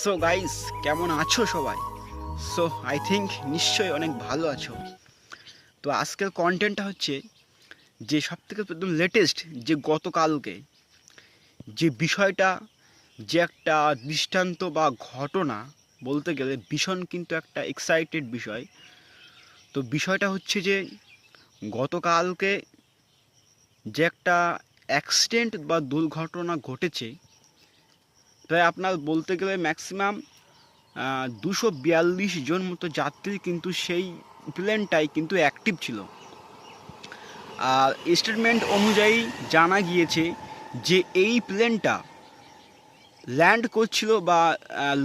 So guys কেমন আছো সবাই? সো আই থিঙ্ক নিশ্চয়ই অনেক ভালো আছো। তো আজকের কন্টেন্টটা হচ্ছে যে সব থেকে একদম লেটেস্ট যে গতকালকে যে বিষয়টা, যে একটা দৃষ্টান্ত বা ঘটনা বলতে গেলে ভীষণ কিন্তু একটা এক্সাইটেড বিষয়। তো বিষয়টা হচ্ছে যে গতকালকে যে একটা অ্যাক্সিডেন্ট বা দুর্ঘটনা ঘটেছে প্রায় আপনার বলতে গেলে ম্যাক্সিমাম দুশো বিয়াল্লিশ জন মতো যাত্রী কিন্তু সেই প্লেনটাই কিন্তু অ্যাক্টিভ ছিল। আর স্টেটমেন্ট অনুযায়ী জানা গিয়েছে যে এই প্লেনটা ল্যান্ড করছিল বা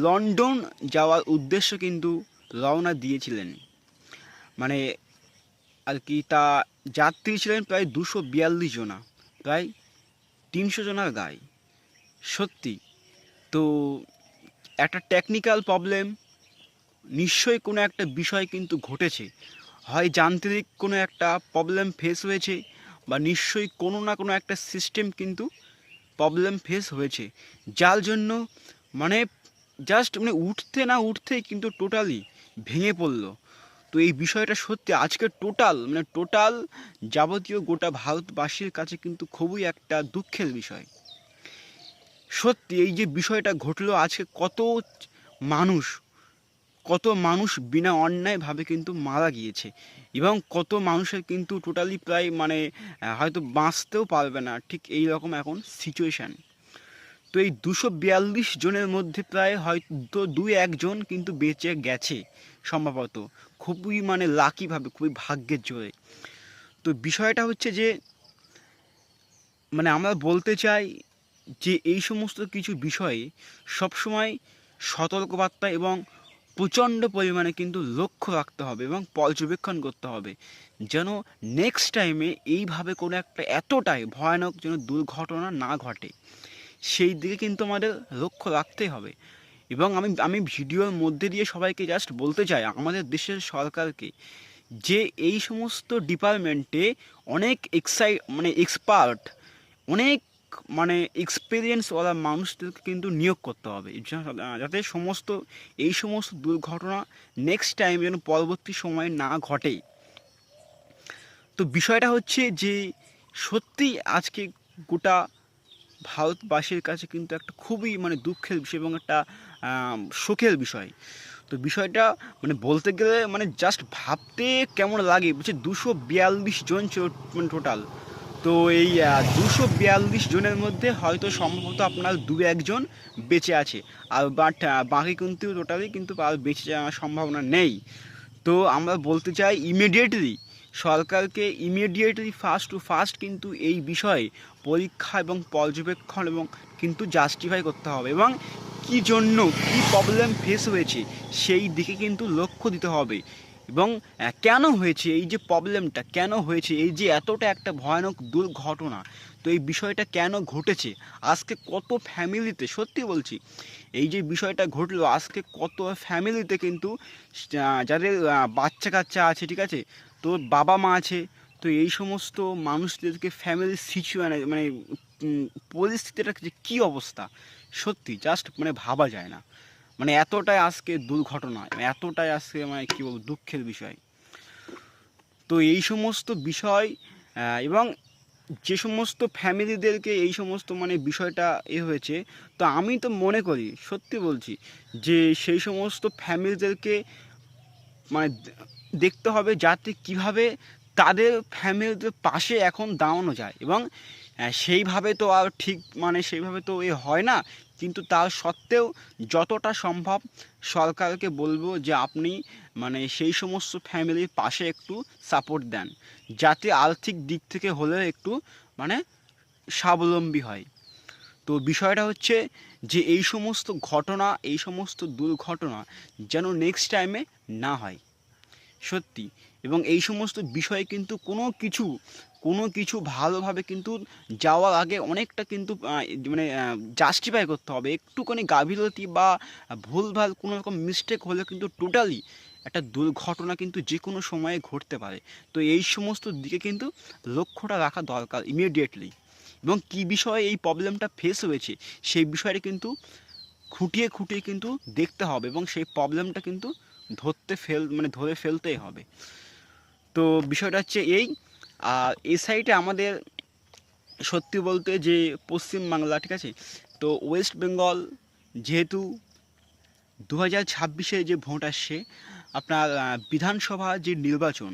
লন্ডন যাওয়ার উদ্দেশ্য কিন্তু রওনা দিয়েছিলেন। মানে আর কি তা যাত্রী ছিলেন প্রায় দুশো বিয়াল্লিশ জনা, প্রায় তিনশো জনার গায়ে। সত্যি তো একটা টেকনিক্যাল প্রবলেম নিশ্চয়ই কোনো একটা বিষয় কিন্তু ঘটেছে। হয় যান্ত্রিক কোনো একটা প্রবলেম ফেস হয়েছে, বা নিশ্চয়ই কোনো না কোনো একটা সিস্টেম কিন্তু প্রবলেম ফেস হয়েছে। যার জন্য মানে জাস্ট মানে উঠতে না উঠতেই কিন্তু টোটালি ভেঙে পড়ল। তো এই বিষয়টা সত্যি আজকে টোটাল মানে টোটাল যাবতীয় গোটা ভারতবাসীর কাছে কিন্তু খুবই একটা দুঃখের বিষয়। সত্যি এই যে বিষয়টা ঘটলো আজকে কত মানুষ কত মানুষ বিনা অন্যায়ভাবে কিন্তু মারা গিয়েছে এবং কত মানুষের কিন্তু টোটালি প্রায় মানে হয়তো বাঁচতেও পারবে না ঠিক এই রকম এখন সিচুয়েশান তো এই দুশো বিয়াল্লিশ জনের মধ্যে প্রায় হয়তো দুই একজন কিন্তু বেঁচে গেছে সম্ভবত। খুবই মানে লাকিভাবে খুবই ভাগ্যের জোরে। তো বিষয়টা হচ্ছে যে মানে আমরা বলতে চাই যে এই সমস্ত কিছু বিষয়ে সবসময় সতর্কবার্তা এবং প্রচণ্ড পরিমাণে কিন্তু লক্ষ্য রাখতে হবে এবং পর্যবেক্ষণ করতে হবে যেন নেক্সট টাইমে এইভাবে কোনো একটা এতটাই ভয়ানক যেন দুর্ঘটনা না ঘটে, সেই দিকে কিন্তু আমাদের লক্ষ্য রাখতেই হবে। এবং আমি আমি ভিডিওর মধ্যে দিয়ে সবাইকে জাস্ট বলতে চাই, আমাদের দেশের সরকারকে যে এই সমস্ত ডিপার্টমেন্টে অনেক এক্সাই মানে এক্সপার্ট অনেক মানে এক্সপিরিয়েন্সওয়ালা মানুষদেরকে কিন্তু নিয়োগ করতে হবে। যাতে সমস্ত, এই সমস্ত দুর্ঘটনা নেক্সট টাইম যেন পরবর্তী সময়ে না ঘটে তো বিষয়টা হচ্ছে যে, সত্যি আজকে গোটা ভারতবাসীর কাছে কিন্তু একটা খুবই মানে দুঃখের বিষয় এবং একটা শোকের বিষয়। তো বিষয়টা মানে বলতে গেলে মানে জাস্ট ভাবতে কেমন লাগে? বলছে দুশো বিয়াল্লিশ জন মানে টোটাল তো এই দুশো বিয়াল্লিশ জনের মধ্যে হয়তো সম্ভবত আপনার দু একজন বেঁচে আছে। আর বাট বাকি কিন্তু টোটালি কিন্তু আর বেঁচে যাওয়ার সম্ভাবনা নেই। তো আমরা বলতে চাই ইমিডিয়েটলি সরকারকে ইমিডিয়েটলি ফার্স্ট টু ফার্স্ট কিন্তু এই বিষয়ে পরীক্ষা এবং পর্যবেক্ষণ এবং কিন্তু জাস্টিফাই করতে হবে এবং কি জন্য কি প্রবলেম ফেস হয়েছে সেই দিকে কিন্তু লক্ষ্য দিতে হবে। এবং কেন হয়েছে, এই যে প্রবলেমটা কেন হয়েছে, এই যে এতটা একটা ভয়ানক দুর্ঘটনা, তো এই বিষয়টা কেন ঘটেছে? আজকে কত ফ্যামিলিতে সত্যি বলছি, এই যে বিষয়টা ঘটলো, আজকে কত ফ্যামিলিতে কিন্তু যাদের বাচ্চা কাচ্চা আছে, ঠিক আছে, তো বাবা মা আছে, তো এই সমস্ত মানুষদেরকে ফ্যামিলি সিচুয়ানে মানে পরিস্থিতিটা যে কী অবস্থা, সত্যি জাস্ট মানে ভাবা যায় না। মানে এতটাই আজকে দুর্ঘটনা এতটাই আজকে মানে কী বলব, দুঃখের বিষয়। তো এই সমস্ত বিষয় এবং যে সমস্ত ফ্যামিলিদেরকে এই সমস্ত মানে বিষয়টা এ হয়েছে, তো আমি তো মনে করি, সত্যি বলছি, যে সেই সমস্ত ফ্যামিলিদেরকে মানে দেখতে হবে যাতে কীভাবে তাদের ফ্যামিলিদের পাশে এখন দাঁড়ানো যায়, এবং সেইভাবে তো আর ঠিক মানে সেইভাবে তো এ হয় না। কিন্তু তার সত্ত্বেও যতটা সম্ভব সরকারকে বলব যে আপনি মানে সেই সমস্ত ফ্যামিলির পাশে একটু সাপোর্ট দেন। যাতে আর্থিক দিক থেকে হলেও একটু মানে স্বাবলম্বী হয়। তো বিষয়টা হচ্ছে যে এই সমস্ত ঘটনা, এই সমস্ত দুর্ঘটনা যেন নেক্সট টাইমে না হয়। সত্যি। এবং এই সমস্ত বিষয়ে কিন্তু কোনো কিছু কোনো কিছু ভালোভাবে কিন্তু যাওয়ার আগে অনেকটা কিন্তু মানে জাস্টিফাই করতে হবে। একটুখানি গাভীরতি বা ভুলভাল কোনো রকম মিস্টেক হলে কিন্তু টোটালি একটা দুর্ঘটনা কিন্তু যে কোনো সময়ে ঘটতে পারে। তো এই সমস্ত দিকে কিন্তু লক্ষ্যটা রাখা দরকার ইমিডিয়েটলি এবং কী বিষয়ে এই প্রবলেমটা ফেস হয়েছে, সেই বিষয়টা কিন্তু খুঁটিয়ে খুঁটিয়ে কিন্তু দেখতে হবে। এবং সেই প্রবলেমটা কিন্তু ধরতে ফেল মানে ধরে ফেলতেই হবে। তো বিষয়টা হচ্ছে এই, আর এই সাইডে আমাদের সত্যি বলতে যে পশ্চিমবাংলা ঠিক আছে? তো ওয়েস্ট বেঙ্গল যেহেতু দু হাজার ছাব্বিশে যে ভোট আসছে, আপনার বিধানসভা যে নির্বাচন,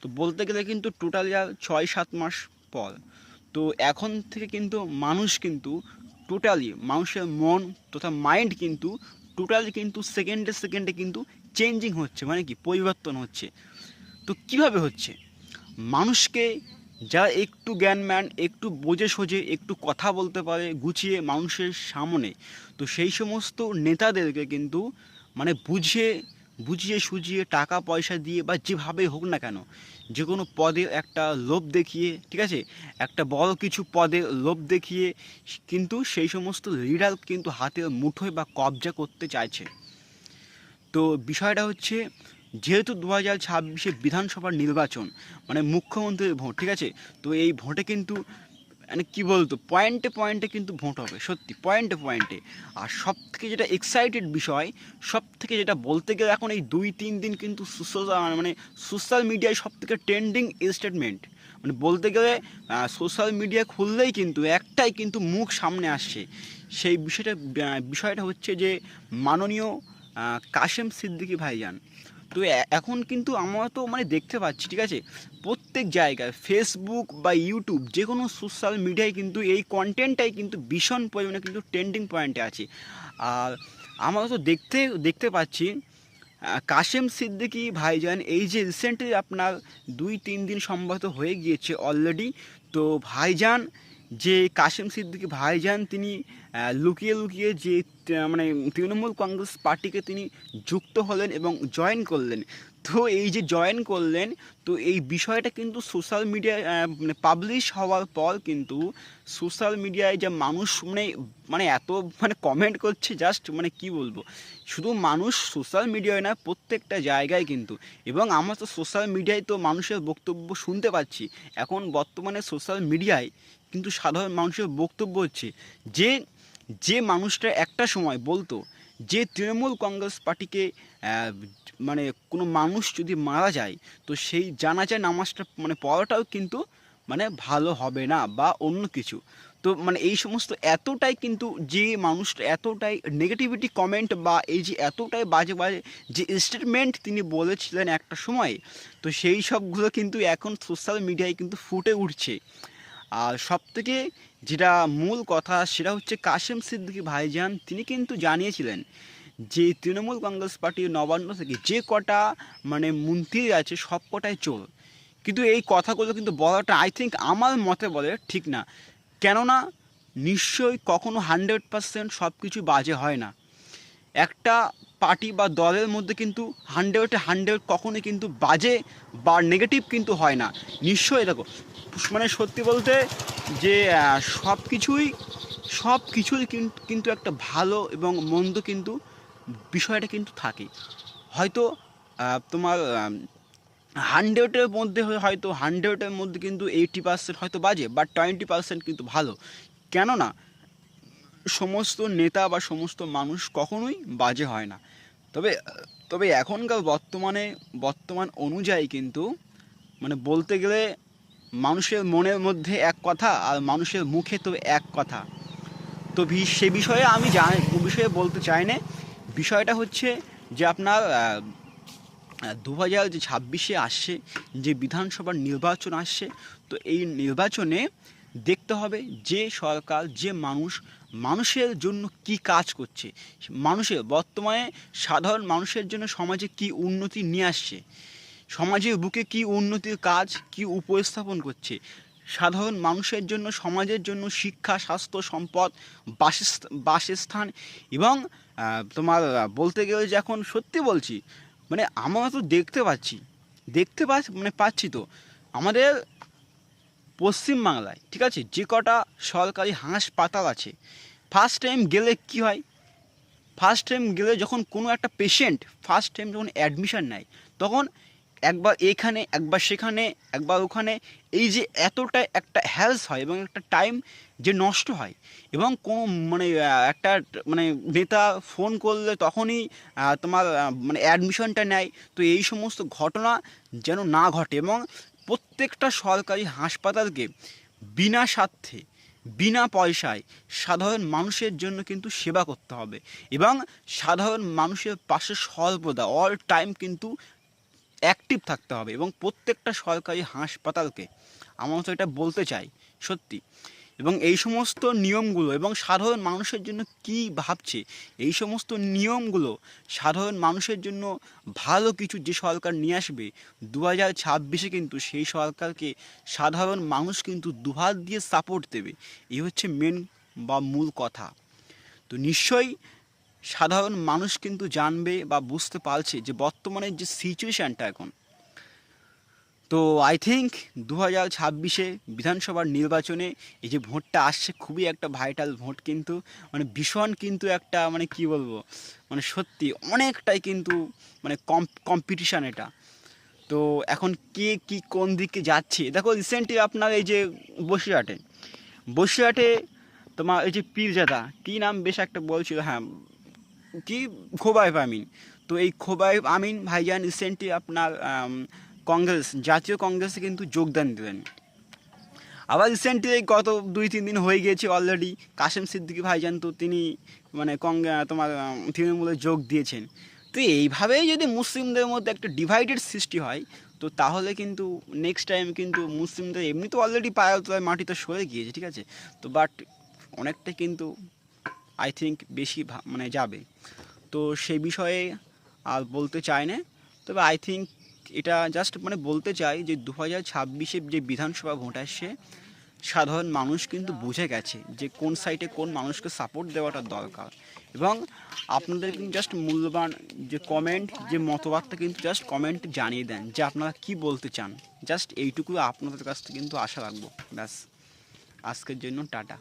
তো বলতে গেলে কিন্তু টোটালি আর ছয় সাত মাস পর। তো এখন থেকে কিন্তু মানুষ কিন্তু টোটালি মানুষের মন তথা মাইন্ড কিন্তু টোটালি কিন্তু সেকেন্ডে সেকেন্ডে কিন্তু চেঞ্জিং হচ্ছে মানে কি? পরিবর্তন হচ্ছে। তো কীভাবে হচ্ছে? মানুষকে যারা একটু জ্ঞানম্যান একটু বোঝে সোজে একটু কথা বলতে পারে, গুছিয়ে মানুষের সামনে, তো সেই সমস্ত নেতাদেরকে কিন্তু মানে বুঝিয়ে বুঝিয়ে সুঝিয়ে টাকা পয়সা দিয়ে বা যেভাবে হোক না কেন যে কোনো পদে একটা লোভ দেখিয়ে, ঠিক আছে? একটা বড় কিছু পদে লোভ দেখিয়ে, কিন্তু সেই সমস্ত লিডার কিন্তু হাতের মুঠোয় বা কবজা করতে চাইছে। তো বিষয়টা হচ্ছে, যেহেতু দু হাজার ছাব্বিশে বিধানসভার নির্বাচন মানে মুখ্যমন্ত্রীর ভোট, ঠিক আছে? তো এই ভোটে কিন্তু মানে কী বলতো, পয়েন্টে পয়েন্টে কিন্তু ভোট হবে, সত্যি, পয়েন্টে পয়েন্টে। আর সব থেকে যেটা এক্সাইটেড বিষয় সব থেকে যেটা বলতে গেলে এখন এই দুই তিন দিন কিন্তু সোশ্যাল মানে সোশ্যাল মিডিয়ায় সব থেকে ট্রেন্ডিং স্টেটমেন্ট মানে বলতে গেলে সোশ্যাল মিডিয়া খুললেই কিন্তু, একটাই কিন্তু মুখ সামনে আসছে। সেই বিষয়টা বিষয়টা হচ্ছে যে, মাননীয় কাশেম সিদ্দিকী ভাইজান। তো এখন কিন্তু আমরা তো মানে দেখতে পাচ্ছি, ঠিক আছে? প্রত্যেক জায়গায় ফেসবুক বা ইউটিউব যে কোনো সোশ্যাল মিডিয়ায় কিন্তু এই কন্টেন্টটাই কিন্তু ভীষণ পরিমাণে কিন্তু ট্রেন্ডিং পয়েন্টে আছে। আর আমরা তো দেখতে দেখতে পাচ্ছি কাশেম সিদ্দিকী ভাইজান, এই যে রিসেন্টলি আপনার দুই, তিন দিন সম্ভবত হয়ে গিয়েছে অলরেডি তো ভাইজান, যে কাশেম সিদ্দিকি ভাইজান, তিনি লুকিয়ে লুকিয়ে যে মানে তৃণমূল কংগ্রেস পার্টিকে তিনি যুক্ত হলেন এবং জয়েন করলেন। তো এই যে জয়েন করলেন, তো এই বিষয়টা কিন্তু সোশ্যাল মিডিয়ায় মানে পাবলিশ হওয়ার পর কিন্তু সোশ্যাল মিডিয়ায় যে মানুষ মানে মানে এত মানে কমেন্ট করছে জাস্ট মানে কি বলব? শুধু মানুষ সোশ্যাল মিডিয়ায় না, প্রত্যেকটা জায়গায় কিন্তু। এবং আমরা তো সোশ্যাল মিডিয়ায় তো মানুষের বক্তব্য শুনতে পাচ্ছি। এখন বর্তমানে সোশ্যাল মিডিয়ায় কিন্তু সাধারণ মানুষের বক্তব্য হচ্ছে যে যে মানুষটা একটা সময় বলতো যে তৃণমূল কংগ্রেস পার্টিকে মানে কোনো মানুষ যদি মারা যায়, তো সেই জানাজায় নামাজটা মানে পড়াটাও কিন্তু মানে ভালো হবে না বা অন্য কিছু। তো মানে এই সমস্ত এতটাই কিন্তু যে মানুষটা এতটাই নেগেটিভিটি কমেন্ট বা এই যে এতটাই বাজে বাজে যে স্টেটমেন্ট তিনি বলেছিলেন একটা সময়, তো সেই সবগুলো কিন্তু এখন সোশ্যাল মিডিয়ায় কিন্তু ফুটে উঠছে। আর সব থেকে যেটা মূল কথা সেটা হচ্ছে কাশেম সিদ্দিকী ভাইজান, তিনি কিন্তু জানিয়েছিলেন যে তৃণমূল কংগ্রেস পার্টির নবান্ন থেকে যে কটা মানে মন্ত্রী আছে সব কটাই চোর। কিন্তু এই কথাগুলো কিন্তু বলাটা আই থিঙ্ক আমার মতে বলে ঠিক না। কেননা নিশ্চয়ই কখনো হান্ড্রেড পার্সেন্ট সব কিছু বাজে হয় না। একটা পার্টি বা দলের মধ্যে কিন্তু হান্ড্রেডে হান্ড্রেড কখনোই কিন্তু বাজে বা নেগেটিভ কিন্তু হয় না। নিশ্চয়ই দেখো মানে সত্যি বলতে যে সব কিছুই সব কিছুই কিন্তু একটা ভালো এবং মন্দ কিন্তু বিষয়টা কিন্তু থাকে হয়তো তোমার হান্ড্রেডের মধ্যে হয়- হয়তো হান্ড্রেডের মধ্যে কিন্তু এইটি পার্সেন্ট হয়তো বাজে বা টোয়েন্টি পার্সেন্ট কিন্তু ভালো। কেননা সমস্ত নেতা বা সমস্ত মানুষ কখনোই বাজে হয় না। তবে তবে এখনকার বর্তমানে, বর্তমান অনুযায়ী কিন্তু মানে বলতে গেলে মানুষের মনের মধ্যে এক কথা আর মানুষের মুখে তো এক কথা। তো সে বিষয়ে আমি জানি বিষয়ে বলতে চাই না। বিষয়টা হচ্ছে যে আপনার দু হাজার যে ছাব্বিশে আসছে, যে বিধানসভার নির্বাচন আসছে, তো এই নির্বাচনে দেখতে হবে যে সরকার, যে মানুষ মানুষের জন্য কি কাজ করছে? মানুষের বর্তমানে সাধারণ মানুষের জন্য সমাজে কি উন্নতি নিয়ে আসছে? সমাজের বুকে কি উন্নতির কাজ, কি উপস্থাপন করছে? সাধারণ মানুষের জন্য, সমাজের জন্য শিক্ষা, স্বাস্থ্য, সম্পদ বাসস্থান এবং তোমার বলতে গেলে যে এখন সত্যি বলছি মানে আমরা তো দেখতে পাচ্ছি দেখতে পাচ্ছি মানে পাচ্ছি তো। আমাদের পশ্চিমবাংলায়, ঠিক আছে, যে কটা সরকারি হাসপাতাল আছে ফার্স্ট টাইম গেলে কি হয়? ফার্স্ট টাইম গেলে যখন কোনো একটা পেশেন্ট ফার্স্ট টাইম যখন অ্যাডমিশান নেয়, তখন একবার এখানে, একবার সেখানে, একবার ওখানে, এই যে এতটা একটা হেলস হয় এবং একটা টাইম যে নষ্ট হয় এবং কোনো মানে একটা মানে নেতা ফোন করলে তখনই তোমার মানে অ্যাডমিশনটা নেয়। তো এই সমস্ত ঘটনা যেন না ঘটে এবং প্রত্যেকটা সরকারি হাসপাতালকে বিনা স্বার্থে বিনা পয়সায় সাধারণ মানুষের জন্য কিন্তু সেবা করতে হবে এবং সাধারণ মানুষের পাশে সর্বদা অল টাইম কিন্তু অ্যাক্টিভ থাকতে হবে এবং প্রত্যেকটা সরকারি হাসপাতালকে, আমার তো এটা বলতে চাই, সত্যি। এবং এই সমস্ত নিয়মগুলো এবং সাধারণ মানুষের জন্য কি ভাবছে? এই সমস্ত নিয়মগুলো সাধারণ মানুষের জন্য ভালো কিছু যে সরকার নিয়ে আসবে দু হাজার ছাব্বিশে কিন্তু সেই সরকারকে সাধারণ মানুষ কিন্তু দুহাত দিয়ে সাপোর্ট দেবে। এই হচ্ছে মেন বা মূল কথা। তো নিশ্চয়ই সাধারণ মানুষ কিন্তু জানবে বা বুঝতে পারছে যে বর্তমানে যে সিচুয়েশানটা এখন তো আই থিঙ্ক দু হাজার ছাব্বিশে বিধানসভার নির্বাচনে এই যে ভোটটা আসছে খুবই একটা ভাইটাল ভোট কিন্তু মানে ভীষণ কিন্তু একটা মানে কি বলব মানে সত্যি অনেকটাই কিন্তু মানে কম কম্পিটিশান এটা। তো এখন কে কি কোন দিকে যাচ্ছে? দেখো রিসেন্টলি আপনার এই যে বসিরহাটে বসিরহাটে তোমার এই যে পীরজাদা, কী নাম বেশ একটা বলছিল হ্যাঁ কি খোবাইব আমিন? তো এই খোবাইব আমিন ভাইজান রিসেন্টলি আপনার কংগ্রেস, জাতীয় কংগ্রেসে কিন্তু যোগদান দিলেন। আবার রিসেন্টলি গত দুই, তিন দিন হয়ে গিয়েছে অলরেডি কাশেম সিদ্দিকী ভাইজান তো তিনি মানে কংগ্রে তোমার তৃণমূলে যোগ দিয়েছেন। তো এইভাবেই যদি মুসলিমদের মধ্যে একটা ডিভাইডেড সৃষ্টি হয়, তো তাহলে কিন্তু নেক্সট টাইম কিন্তু মুসলিমদের এমনি তো অলরেডি তলায় মাটিতে সরে গিয়েছে, ঠিক আছে? তো বাট অনেকটা কিন্তু আই থিঙ্ক বেশি মানে যাবে। তো সেই বিষয়ে আর বলতে চাই না। তবে আই থিঙ্ক এটা জাস্ট মানে বলতে চাই যে দু হাজার ছাব্বিশে যে বিধানসভা ভোট আসছে, সাধারণ মানুষ কিন্তু বুঝে গেছে যে কোন সাইটে কোন মানুষকে সাপোর্ট দেওয়াটা দরকার। এবং আপনাদের কিন্তু জাস্ট মূল্যবান যে কমেন্ট যে মতবাদটা কিন্তু জাস্ট কমেন্ট জানিয়ে দেন যে আপনারা কি বলতে চান। জাস্ট এইটুকু আপনাদের কাছ থেকে কিন্তু আশা রাখব। ব্যাস। আজকের জন্য টাটা।